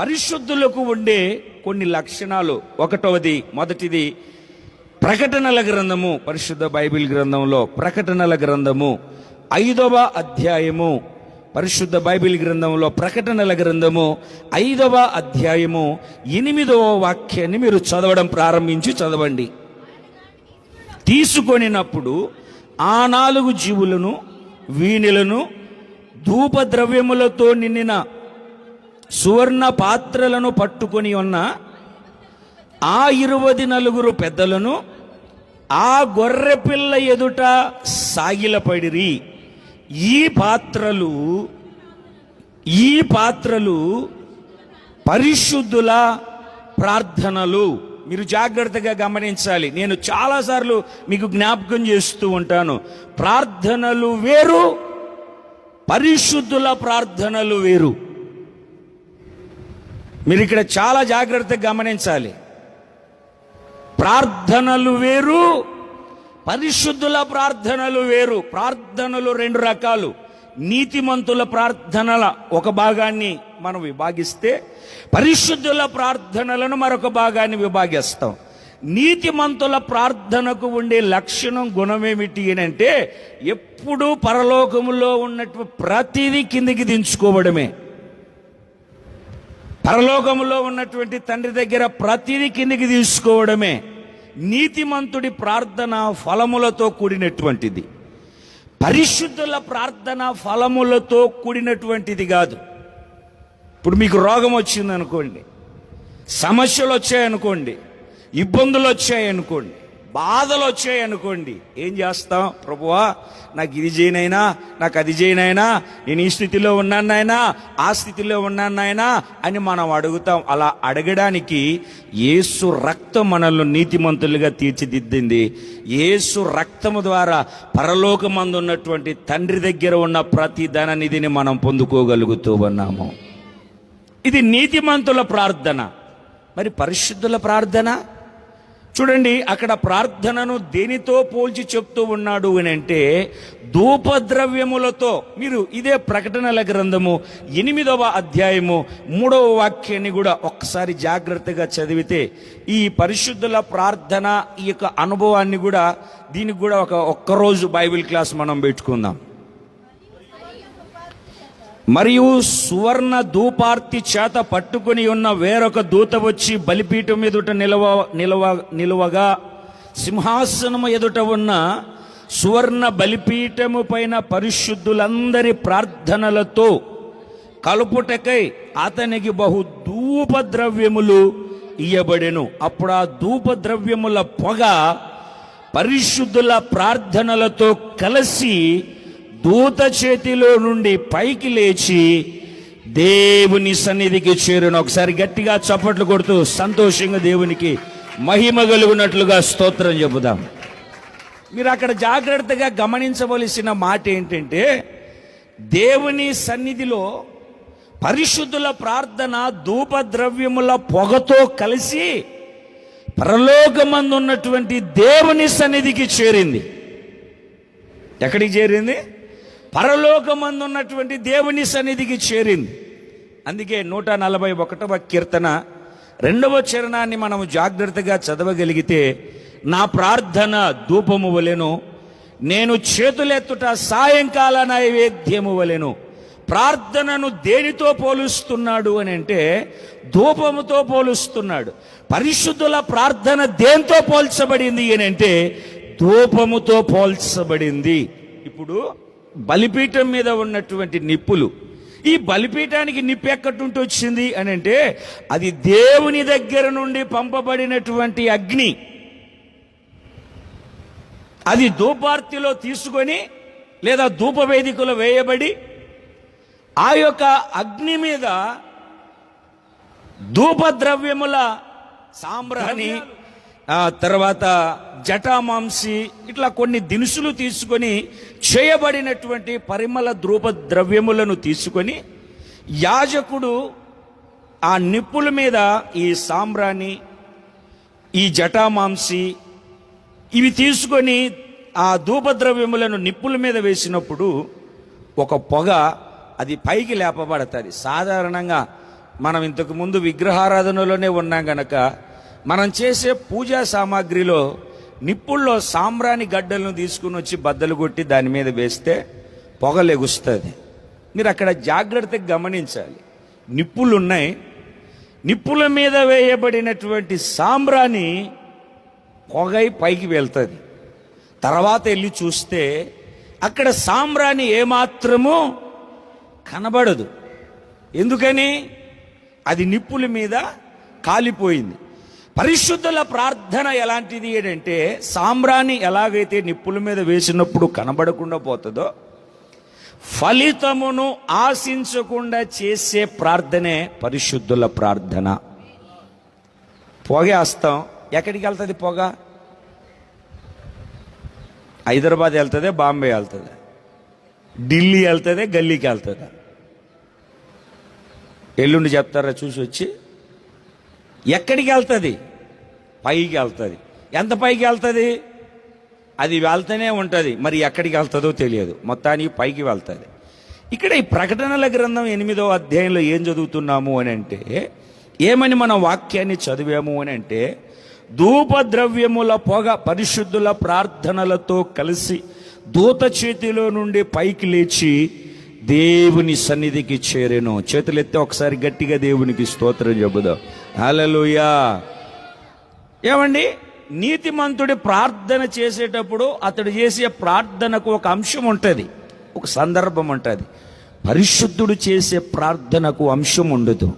పరిశుద్ధులకు ఉండే కొన్ని లక్షణాలు. ఒకటవది మొదటిది ప్రకటనల గ్రంథము. పరిశుద్ధ బైబిల్ గ్రంథంలో ప్రకటనల గ్రంథము. ఐదవ అధ్యాయము. పరిశుద్ధ బైబిల్ గ్రంథంలో ప్రకటనల గ్రంథము. ఐదవ అధ్యాయము. ఎనిమిదవ వాక్యాన్ని మీరు చదవడం ప్రారంభించి చదవండి. తీసుకొనినప్పుడు ఆ నాలుగు జీవులను వీణులను ధూపద్రవ్యములతో నిండిన సువర్ణ పాత్రలను పట్టుకొని ఉన్న ఆ ఇరువది నలుగురు పెద్దలను ఆ గొర్రె పిల్ల ఎదుట సాగిలపడిరి. ఈ పాత్రలు ఈ పాత్రలు పరిశుద్ధుల ప్రార్థనలు. మీరు జాగ్రత్తగా గమనించాలి. నేను చాలాసార్లు మీకు జ్ఞాపకం చేస్తూ ఉంటాను. ప్రార్థనలు వేరు పరిశుద్ధుల ప్రార్థనలు వేరు. మీరు ఇక్కడ చాలా జాగ్రత్తగా గమనించాలి. ప్రార్థనలు వేరు పరిశుద్ధుల ప్రార్థనలు వేరు. ప్రార్థనలు రెండు రకాలు. నీతిమంతుల ప్రార్థనల ఒక భాగాన్ని మనం విభాగిస్తే పరిశుద్ధుల ప్రార్థనలను మరొక భాగాన్ని విభాగిస్తాం. నీతిమంతుల ప్రార్థనకు ఉండే లక్షణం గుణమేమిటి అని అంటే ఎప్పుడూ పరలోకములో ఉన్నట్టు ప్రతిదీ కిందికి దించుకోవడమే. పరలోకంలో ఉన్నటువంటి తండ్రి దగ్గర ప్రతిదీ కిందికి తీసుకోవడమే నీతిమంతుడి ప్రార్థన ఫలములతో కూడినటువంటిది. పరిశుద్ధుల ప్రార్థన ఫలములతో కూడినటువంటిది కాదు. ఇప్పుడు మీకు రోగం వచ్చింది అనుకోండి సమస్యలు వచ్చాయనుకోండి ఇబ్బందులు వచ్చాయనుకోండి బాధలు వచ్చాయనుకోండి ఏం చేస్తాం? ప్రభువా నాకు ఇది చేయనైనా నాకు అది చేయనైనా నేను ఈ స్థితిలో ఉన్నానైనా ఆ స్థితిలో ఉన్నానైనా అని మనం అడుగుతాం. అలా అడగడానికి ఏసు రక్తం మనల్ని నీతిమంతులుగా తీర్చిదిద్దింది. ఏసు రక్తము ద్వారా పరలోకమందు ఉన్నటువంటి తండ్రి దగ్గర ఉన్న ప్రతి ధననిధిని మనం పొందుకోగలుగుతూ ఉన్నాము. ఇది నీతిమంతుల ప్రార్థన. మరి పరిశుద్ధుల ప్రార్థన? చూడండి అక్కడ ప్రార్థనను దేనితో పోల్చి చెప్తూ ఉన్నాడు అని అంటే ధూపద్రవ్యములతో. మీరు ఇదే ప్రకటనల గ్రంథము ఎనిమిదవ అధ్యాయము మూడవ వాక్యాన్ని కూడా ఒక్కసారి జాగ్రత్తగా చదివితే ఈ పరిశుద్ధుల ప్రార్థన ఈ యొక్క అనుభవాన్ని కూడా దీనికి కూడా ఒక ఒక్కరోజు బైబిల్ క్లాస్ మనం పెట్టుకుందాం. మరియు సువర్ణ ధూపార్తి చేత పట్టుకుని ఉన్న వేరొక దూత వచ్చి బలిపీఠం ఎదుట నిలవ నిలవ నిలువగా సింహాసనము ఎదుట ఉన్న సువర్ణ బలిపీఠము పైన పరిశుద్ధులందరి ప్రార్థనలతో కలుపుటకై అతనికి బహు ధూపద్రవ్యములు ఇయ్యబడెను. అప్పుడు ఆ ధూపద్రవ్యముల పొగ పరిశుద్ధుల ప్రార్థనలతో కలిసి దూత చేతిలో నుండి పైకి లేచి దేవుని సన్నిధికి చేరును. ఒకసారి గట్టిగా చప్పట్లు కొడుతూ సంతోషంగా దేవునికి మహిమ కలుగునట్లుగా స్తోత్రం చెబుదాం. మీరు అక్కడ జాగ్రత్తగా గమనించవలసిన మాట ఏంటంటే దేవుని సన్నిధిలో పరిశుద్ధుల ప్రార్థన ధూపద్రవ్యముల పొగతో కలిసి పరలోకమందు ఉన్నటువంటి దేవుని సన్నిధికి చేరింది. ఎక్కడికి చేరింది? పరలోకమందున్నటువంటి దేవుని సన్నిధికి చేరింది. అందుకే నూట నలభై ఒకటవ కీర్తన రెండవ చరణాన్ని మనము జాగ్రత్తగా చదవగలిగితే నా ప్రార్థన ధూపము వలెను నేను చేతులెత్తుట సాయంకాల నైవేద్యము వలెను ప్రార్థనను దేనితో పోలుస్తున్నాడు అని అంటే ధూపముతో పోలుస్తున్నాడు. పరిశుద్ధుల ప్రార్థన దేంతో పోల్చబడింది అని అంటే ధూపముతో పోల్చబడింది. ఇప్పుడు బలిపీఠం మీద ఉన్నటువంటి నిప్పులు. ఈ బలిపీఠానికి నిప్పు ఎక్కడుంటూ వచ్చింది అని అంటే అది దేవుని దగ్గర నుండి పంపబడినటువంటి అగ్ని. అది ధూపార్తిలో తీసుకొని లేదా ధూపవేదికలో వేయబడి ఆ యొక్క అగ్ని మీద ధూపద్రవ్యముల సాంబ్రాణి ఆ తర్వాత జటామాంసి ఇట్లా కొన్ని దినుసులు తీసుకొని చేయబడినటువంటి పరిమళ ద్రూప ద్రవ్యములను తీసుకొని యాజకుడు ఆ నిప్పుల మీద ఈ సాంబ్రాణి ఈ జటామాంసి ఇవి తీసుకొని ఆ ధూపద్రవ్యములను నిప్పుల మీద వేసినప్పుడు ఒక పొగ అది పైకి లేపబడుతుంది. సాధారణంగా మనం ఇంతకు ముందు విగ్రహారాధనలోనే ఉన్నాం గనక మనం చేసే పూజా సామాగ్రిలో నిప్పుల్లో సాంబ్రాణి గడ్డలను తీసుకుని వచ్చి బద్దలు కొట్టి దాని మీద వేస్తే పొగ లెగుస్తుంది. మీరు అక్కడ జాగ్రత్తగా గమనించాలి. నిప్పులు ఉన్నాయి నిప్పుల మీద వేయబడినటువంటి సాంబ్రాణి పొగై పైకి వెళ్తుంది. తర్వాత వెళ్ళి చూస్తే అక్కడ సాంబ్రాణి ఏమాత్రము కనబడదు. ఎందుకని? అది నిప్పుల మీద కాలిపోయింది. పరిశుద్ధుల ప్రార్థన ఎలాంటిది ఏంటంటే సాంబ్రాణి ఎలాగైతే నిప్పుల మీద వేసినప్పుడు కనబడకుండా పోతుందో ఫలితమును ఆశించకుండా చేసే ప్రార్థనే పరిశుద్ధుల ప్రార్థన. పొగేస్తాం ఎక్కడికి వెళ్తుంది పొగ? హైదరాబాద్ వెళ్తుంది బాంబే వెళ్తుంది. ఢిల్లీ వెళ్తుంది గల్లీకి వెళ్తుంది. ఎల్లుండి చెప్తారా చూసి వచ్చి? ఎక్కడికి వెళ్తుంది? పైకి వెళ్తుంది. ఎంత పైకి వెళ్తుంది? అది వెళ్తూనే ఉంటుంది. మరి ఎక్కడికి వెళ్తుందో తెలియదు. మొత్తానికి పైకి వెళ్తుంది. ఇక్కడ ఈ ప్రకటనల గ్రంథం ఎనిమిదో అధ్యాయంలో ఏం చదువుతున్నాము అని అంటే ఏమని మన వాక్యాన్ని చదివాము అని అంటే ధూపద్రవ్యముల పొగ పరిశుద్ధుల ప్రార్థనలతో కలిసి దూత చేతిలో నుండి పైకి లేచి దేవుని సన్నిధికి చేరెను. చేతులెత్తి ఒకసారి గట్టిగా దేవునికి స్తోత్రం చెబుదాం. హలలుయా ఏమండి? నీతిమంతుడి ప్రార్థన చేసేటప్పుడు అతడు చేసే ప్రార్థనకు ఒక అంశం ఉంటుంది. ఒక సందర్భం ఉంటుంది. పరిశుద్ధుడు చేసే ప్రార్థనకు అంశం ఉండదు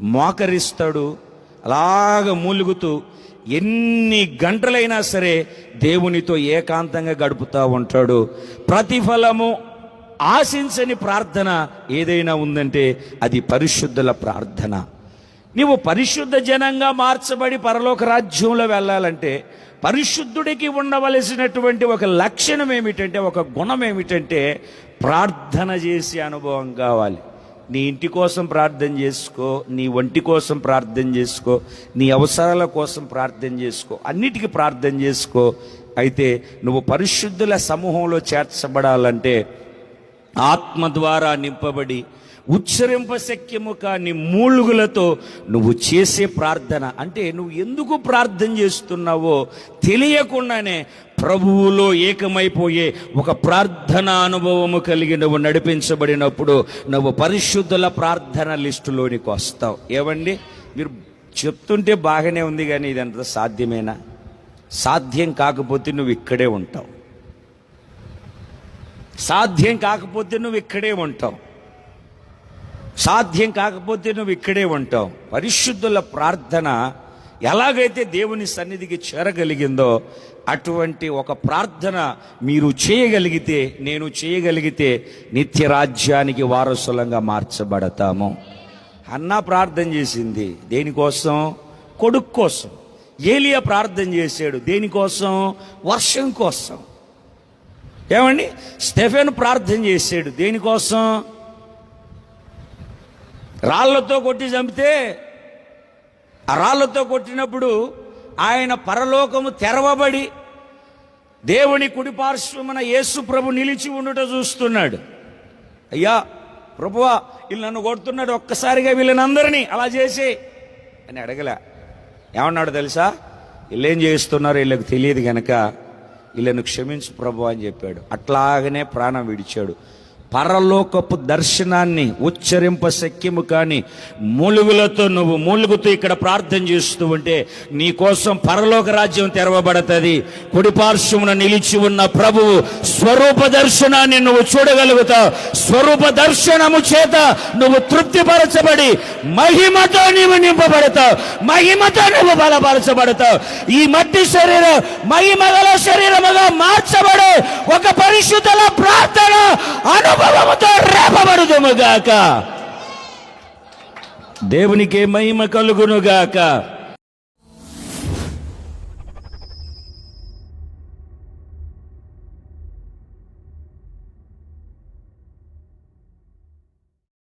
మోకరిస్తాడు అలాగ మూలుగుతూ ఎన్ని గంటలైనా సరే దేవునితో ఏకాంతంగా గడుపుతూ ఉంటాడు. ప్రతిఫలము ఆశించని ప్రార్థన ఏదైనా ఉందంటే అది పరిశుద్ధుల ప్రార్థన. నీవు పరిశుద్ధ జనంగా మార్చబడి పరలోక రాజ్యంలో వెళ్ళాలంటే పరిశుద్ధుడికి ఉండవలసినటువంటి ఒక లక్షణం ఏమిటంటే ఒక గుణం ఏమిటంటే ప్రార్థన చేసే అనుభవం కావాలి. నీ ఇంటి కోసం ప్రార్థన చేసుకో నీ ఒంటి కోసం ప్రార్థన చేసుకో నీ అవసరాల కోసం ప్రార్థన చేసుకో అన్నిటికీ ప్రార్థన చేసుకో. అయితే నువ్వు పరిశుద్ధుల సమూహంలో చేర్చబడాలంటే ఆత్మ ద్వారా నింపబడి ఉచ్చరింప శక్యము కాని మూలుగులతో నువ్వు చేసే ప్రార్థన. అంటే నువ్వు ఎందుకు ప్రార్థన చేస్తున్నావో తెలియకుండానే ప్రభువులో ఏకమైపోయే ఒక ప్రార్థన అనుభవము కలిగి నువ్వు నడిపించబడినప్పుడు నువ్వు పరిశుద్ధుల ప్రార్థన లిస్టులోనికి వస్తావు. ఏమండి? మీరు చెప్తుంటే బాగానే ఉంది కానీ ఇదంతా సాధ్యమేనా? సాధ్యం కాకపోతే నువ్వు ఇక్కడే ఉంటావు. సాధ్యం కాకపోతే నువ్వు ఇక్కడే ఉంటావు. సాధ్యం కాకపోతే నువ్వు ఇక్కడే ఉంటావు. పరిశుద్ధుల ప్రార్థన ఎలాగైతే దేవుని సన్నిధికి చేరగలిగిందో అటువంటి ఒక ప్రార్థన మీరు చేయగలిగితే నేను చేయగలిగితే నిత్య రాజ్యానికి వారసులంగా మార్చబడతాము. అన్న ప్రార్థన చేసింది. దేనికోసం? కొడుకు కోసం. ఏలియా ప్రార్థన చేశాడు. దేనికోసం? వర్షం కోసం. ఏమండి? స్టెఫెన్ ప్రార్థన చేశాడు. దేనికోసం? రాళ్ళతో కొట్టి చంపితే ఆ రాళ్ళతో కొట్టినప్పుడు ఆయన పరలోకము తెరవబడి దేవుని కుడిపార్శ్వమున యేసు ప్రభు నిలిచి ఉండుట చూస్తున్నాడు. అయ్యా ప్రభువా వీళ్ళు నన్ను కొడుతున్నాడు ఒక్కసారిగా వీళ్ళనందరినీ అలా చేసి అని అడగలే. ఏమన్నాడు తెలుసా? వీళ్ళేం చేస్తున్నారో వీళ్ళకి తెలియదు కనుక వీళ్ళను క్షమించు ప్రభు అని చెప్పాడు. అట్లాగనే ప్రాణం విడిచాడు. పరలోకపు దర్శనాన్ని ఉచ్చరింప శక్యము కానీ మూలుగులతో నువ్వు మూలుగుతూ ఇక్కడ ప్రార్థన చేస్తూ ఉంటే నీ కోసం పరలోక రాజ్యం తెరవబడుతుంది. కుడిపార్శ్వమున నిలిచి ఉన్న ప్రభువు స్వరూప దర్శనాన్ని నువ్వు చూడగలుగుతావు. స్వరూప దర్శనము చేత నువ్వు తృప్తిపరచబడి మహిమతో నీవు నింపబడతావు. మహిమతో నువ్వు బలపరచబడతావు. ఈ మట్టి శరీరం మహిమగల శరీరముగా మార్చబడే ఒక పరిశుద్ధుల ప్రార్థన రేపబడుదుముగాక దేవునికి మహిమ కలుగునుగాక.